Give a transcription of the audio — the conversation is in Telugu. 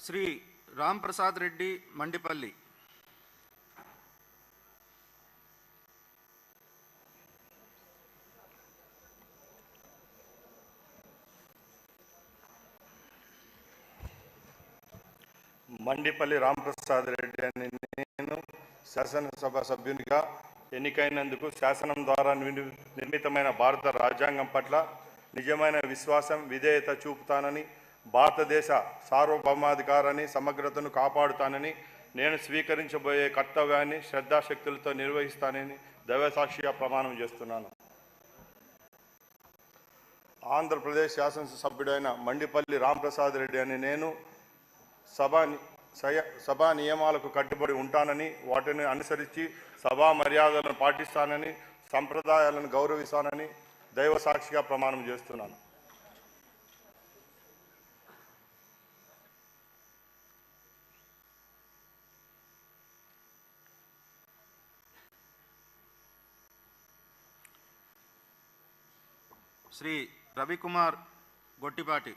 శ్రీ రాంప్రసాద్ రెడ్డి మండిపల్లి. మండిపల్లి రాంప్రసాద్ రెడ్డి అని నేను శాసనసభ సభ్యునిగా ఎన్నికైనందుకు శాసనం ద్వారా నిర్మితమైన భారత రాజ్యాంగం పట్ల నిజమైన విశ్వాసం విధేయత చూపుతానని భారతదేశ సార్వభౌమాధికారాన్ని సమగ్రతను కాపాడుతానని నేను స్వీకరించబోయే కర్తవ్యాన్ని శ్రద్ధాశక్తులతో నిర్వహిస్తానని దైవసాక్షిగా ప్రమాణం చేస్తున్నాను. ఆంధ్రప్రదేశ్ శాసనసభ్యుడైన మండిపల్లి రాంప్రసాద్ రెడ్డి అని నేను సభా ని- సయ- సభా నియమాలకు కట్టుబడి ఉంటానని వాటిని అనుసరించి సభా మర్యాదలను పాటిస్తానని సంప్రదాయాలను గౌరవిస్తానని దైవ సాక్షిగా ప్రమాణం చేస్తున్నాను. శ్రీ రవికుమార్ గొట్టిపాటి.